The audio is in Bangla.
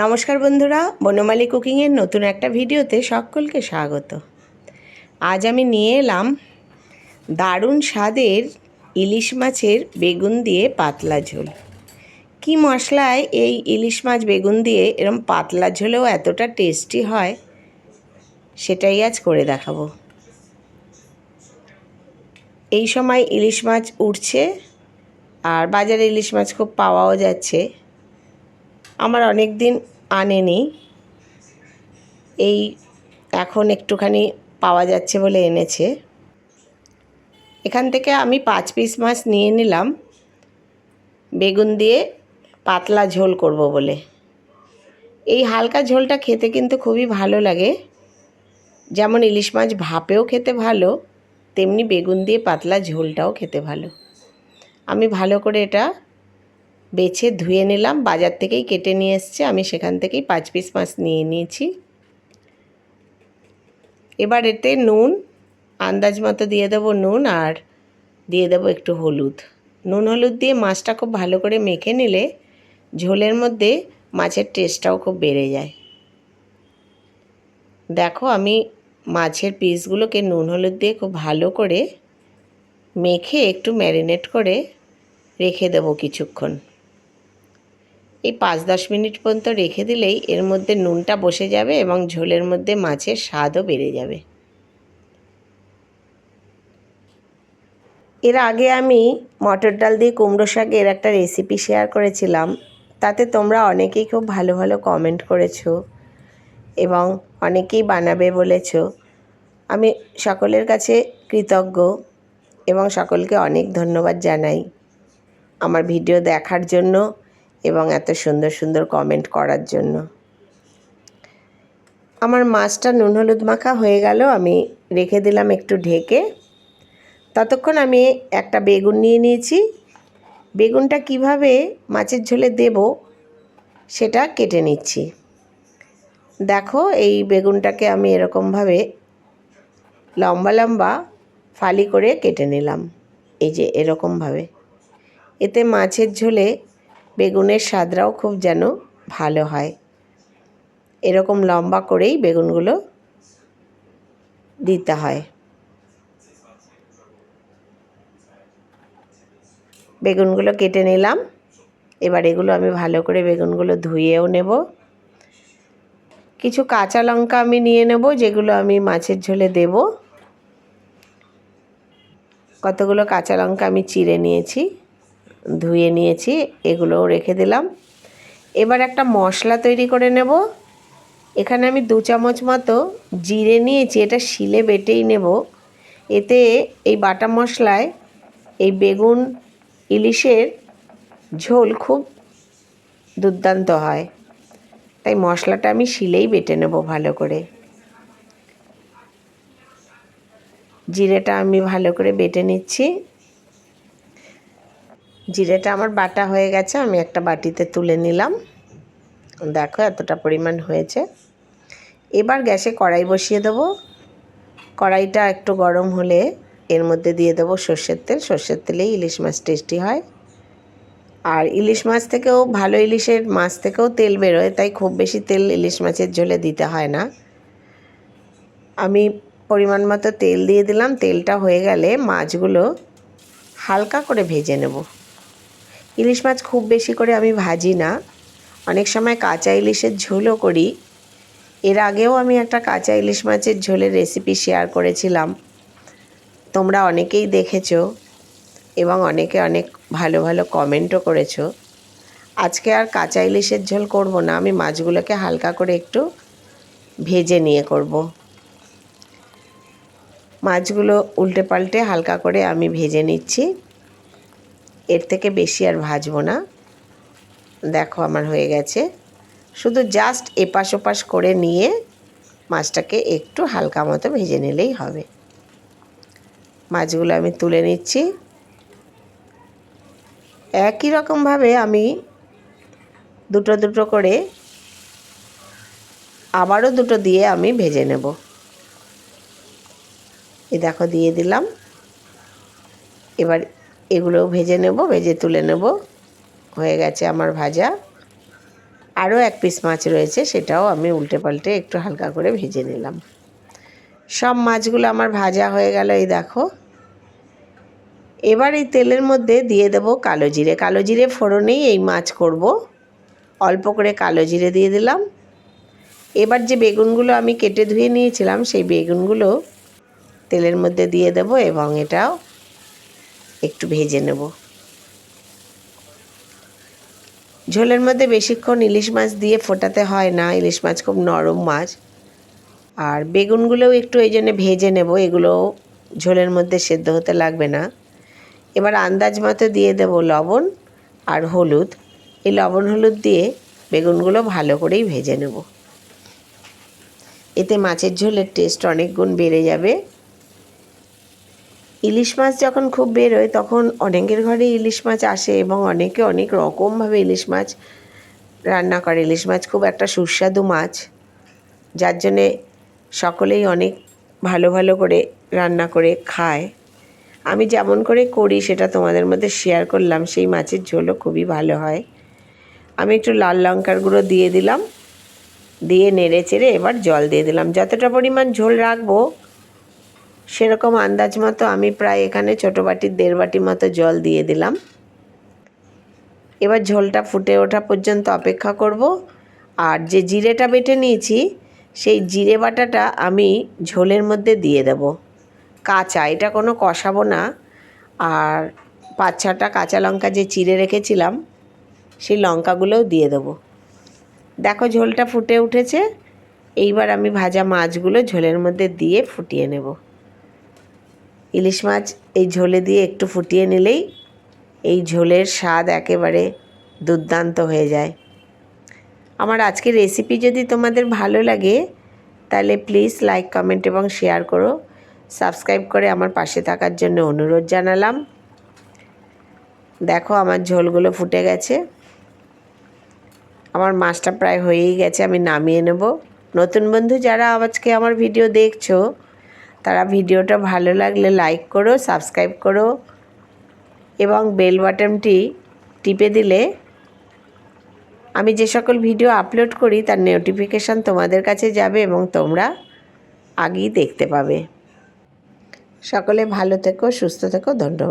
নমস্কার বন্ধুরা, বনমালী কুকিংয়ের নতুন একটা ভিডিওতে সকলকে স্বাগত। আজ আমি নিয়ে এলাম দারুণ স্বাদের ইলিশ মাছের বেগুন দিয়ে পাতলা ঝোল। কি মশলায় এই ইলিশ মাছ বেগুন দিয়ে এরম পাতলা ঝোলেও এতটা টেস্টি হয়, সেটাই আজ করে দেখাবো। এই সময় ইলিশ মাছ উঠছে, আর বাজারে ইলিশ মাছ খুব পাওয়াও যাচ্ছে। আমার অনেক দিন আনেনি। এই এখন একটুখানি পাওয়া যাচ্ছে বলে এনেছে। এখান থেকে আমি পাঁচ পিস মাছ নিয়ে নিলাম। বেগুন দিয়ে পাতলা ঝোল করব বলে। এই হালকা ঝোলটা খেতে কিন্তু খুবই ভালো লাগে। যেমন ইলিশ মাছ ভাপেও খেতে ভালো, তেমনি বেগুন দিয়ে পাতলা ঝোলটাও খেতে ভালো। আমি ভালো করে এটা বেছে ধুয়ে নিলাম, বাজার থেকেই কেটে নিয়ে এসছে। আমি সেখান থেকেই পাঁচ পিস মাছ নিয়ে নিয়েছি। এবার এতে নুন, আন্দাজ মতো দিয়ে দেবো নুন আর দিয়ে দেবো একটু হলুদ। নুন হলুদ দিয়ে মাছটা খুব ভালো করে মেখে নিলে ঝোলের মধ্যে মাছের টেস্টটাও খুব বেড়ে যায়। দেখো আমি মাছের পিসগুলোকে নুন হলুদ দিয়ে খুব ভালো করে মেখে একটু ম্যারিনেট করে রেখে দেবো কিছুক্ষণ। এই পাঁচ দশ মিনিট পর্যন্ত রেখে দিলেই এর মধ্যে নুনটা বসে যাবে এবং ঝোলের মধ্যে মাছের স্বাদও বেড়ে যাবে। এর আগে আমি মটর ডাল দিয়ে কুমড়ো শাকের একটা রেসিপি শেয়ার করেছিলাম। তাতে তোমরা অনেকেই খুব ভালো ভালো কমেন্ট করেছ এবং অনেকেই বানাবে বলেছ। আমি সকলের কাছে কৃতজ্ঞ এবং সকলকে অনেক ধন্যবাদ জানাই। আমার ভিডিও দেখার জন্য এবং এত সুন্দর সুন্দর কমেন্ট করার জন্য। আমার মাছটা নুন হলুদ মাখা হয়ে গেল, আমি রেখে দিলাম একটু ঢেকে। ততক্ষণ আমি একটা বেগুন নিয়ে নিয়েছি। বেগুনটা কীভাবে মাছের ঝোলে দেব সেটা কেটে নিচ্ছি। দেখো, এই বেগুনটাকে আমি এরকমভাবে লম্বা লম্বা ফালি করে কেটে নিলাম। এই যে এরকমভাবে। এতে মাছের ঝোলে বেগুনের স্বাদটাও খুব যেন ভালো হয়। এরকম লম্বা করেই বেগুনগুলো দিতে হয়। বেগুনগুলো কেটে নিলাম। এবার এগুলো আমি ভালো করে বেগুনগুলো ধুয়েও নেব। কিছু কাঁচা লঙ্কা আমি নিয়ে নেব, যেগুলো আমি মাছের ঝোলে দেব। কতগুলো কাঁচা লঙ্কা আমি চিড়ে নিয়েছি। ধুয়ে নিয়েছি, এগুলোও রেখে দিলাম। এবার একটা মশলা তৈরি করে নেব। এখানে আমি দু চামচ মতো জিরে নিয়েছি, এটা শিলে বেটেই নেব। এতে এই বাটা মশলায় এই বেগুন ইলিশের ঝোল খুব দুর্দান্ত হয়। তাই মশলাটা আমি শিলেই বেটে নেব ভালো করে। জিরেটা আমি ভালো করে বেটে নিচ্ছি। জিরেটা আমার বাটা হয়ে গেছে, আমি একটা বাটিতে তুলে নিলাম। দেখো এতটা পরিমাণ হয়েছে। এবার গ্যাসে কড়াই বসিয়ে দেবো। কড়াইটা একটু গরম হলে এর মধ্যে দিয়ে দেবো সর্ষের তেল। সর্ষের তেলেই ইলিশ মাছ টেস্টি হয়। আর ইলিশ মাছ থেকেও ভালো ইলিশের মাছ থেকেও তেল বেরোয়, তাই খুব বেশি তেল ইলিশ মাছের ঝোলে দিতে হয় না। আমি পরিমাণ মতো তেল দিয়ে দিলাম। তেলটা হয়ে গেলে মাছগুলো হালকা করে ভেজে নেব। ইলিশ মাছ খুব বেশি করে আমি ভাজি না। অনেক সময় কাঁচা ইলিশের ঝোলও করি। এর আগেও আমি একটা কাঁচা ইলিশ মাছের ঝোলের রেসিপি শেয়ার করেছিলাম। তোমরা অনেকেই দেখেছ এবং অনেকে অনেক ভালো ভালো কমেন্টও করেছ। আজকে আর কাঁচা ইলিশের ঝোল করব না, আমি মাছগুলোকে হালকা করে একটু ভেজে নিয়ে করব। মাছগুলো উল্টে পাল্টে হালকা করে আমি ভেজে নিচ্ছি। এর থেকে বেশি আর ভাজবো না। দেখো আমার হয়ে গেছে। শুধু জাস্ট এপাশ ওপাশ করে নিয়ে মাছটাকে একটু হালকা মতো ভেজে নিলেই হবে। মাছগুলো আমি তুলে নিচ্ছি। একই রকমভাবে আমি দুটো দুটো করে আবারও দুটো দিয়ে আমি ভেজে নেব। এই দেখো দিয়ে দিলাম। এবার এগুলোও ভেজে নেব, ভেজে তুলে নেব। হয়ে গেছে আমার ভাজা। আরও এক পিস মাছ রয়েছে, সেটাও আমি উল্টে পাল্টে একটু হালকা করে ভেজে নিলাম। সব মাছগুলো আমার ভাজা হয়ে গেল, এই দেখো। এবার এই তেলের মধ্যে দিয়ে দেব কালো জিরে। কালো জিরে ফোড়নেই এই মাছ করব। অল্প করে কালো জিরে দিয়ে দিলাম। এবার যে বেগুনগুলো আমি কেটে ধুয়ে নিয়েছিলাম, সেই বেগুনগুলো তেলের মধ্যে দিয়ে দেব এবং এটাও একটু ভেজে নেব। ঝোলের মধ্যে বেশিক্ষণ ইলিশ মাছ দিয়ে ফোটাতে হয় না, ইলিশ মাছ খুব নরম মাছ। আর বেগুনগুলোও একটু এই জন্য ভেজে নেব এগুলো ঝোলের মধ্যে সেদ্ধ হতে লাগবে না। এবার আন্দাজ মতো দিয়ে দেব লবণ আর হলুদ। এই লবণ হলুদ দিয়ে বেগুনগুলো ভালো করেই ভেজে নেব। এতে মাছের ঝোলের টেস্ট অনেক গুণ বেড়ে যাবে। ইলিশ মাছ যখন খুব বেরোয়, তখন অনেকের ঘরে ইলিশ মাছ আসে এবং অনেকে অনেক রকমভাবে ইলিশ মাছ রান্না করে। ইলিশ মাছ খুব একটা সুস্বাদু মাছ, যার জন্যে সকলেই অনেক ভালো ভালো করে রান্না করে খায়। আমি যেমন করে করি, সেটা তোমাদের মধ্যে শেয়ার করলাম, সেই মাছের ঝোলও খুবই ভালো হয়। আমি একটু লাল লঙ্কার গুঁড়ো দিয়ে দিলাম, দিয়ে নেড়ে চেড়ে এবার জল দিয়ে দিলাম। যতটা পরিমাণ ঝোল রাখব সেরকম আন্দাজ মতো আমি প্রায় এখানে ছোটো বাটির দেড় বাটি মতো জল দিয়ে দিলাম। এবার ঝোলটা ফুটে ওঠা পর্যন্ত অপেক্ষা করব। আর যে জিরেটা বেটে নিয়েছি, সেই জিরে বাটাটা আমি ঝোলের মধ্যে দিয়ে দেব। কাঁচা, এটা কোনো কষাবো না। আর পাঁচ ছটা কাঁচা লঙ্কা যে চিড়ে রেখেছিলাম, সেই লঙ্কাগুলোও দিয়ে দেবো। দেখো ঝোলটা ফুটে উঠেছে। এইবার আমি ভাজা মাছগুলো ঝোলের মধ্যে দিয়ে ফুটিয়ে নেব। ইলিশ মাছ এই ঝোলে দিয়ে একটু ফুটিয়ে নিলেই এই ঝোলের স্বাদ একেবারে দুর্দান্ত হয়ে যায়। আমার আজকের রেসিপি যদি তোমাদের ভালো লাগে, তাহলে প্লিজ লাইক কমেন্ট এবং শেয়ার করো। সাবস্ক্রাইব করে আমার পাশে থাকার জন্য অনুরোধ জানালাম। দেখো আমার ঝোলগুলো ফুটে গেছে। আমার মাছটা প্রায় হয়েই গেছে, আমি নামিয়ে নেব। নতুন বন্ধু যারা আজকে আমার ভিডিও দেখছ তারা ভিডিওটা ভালো লাগলে লাইক করো সাবস্ক্রাইব করো এবং বেল বাটনটি টিপে দিলে আমি যে সকল ভিডিও আপলোড করি তার নোটিফিকেশান তোমাদের কাছে যাবে এবং তোমরা আগেই দেখতে পাবে। সকলে ভালো থেকো, সুস্থ থেকো, ধন্যবাদ।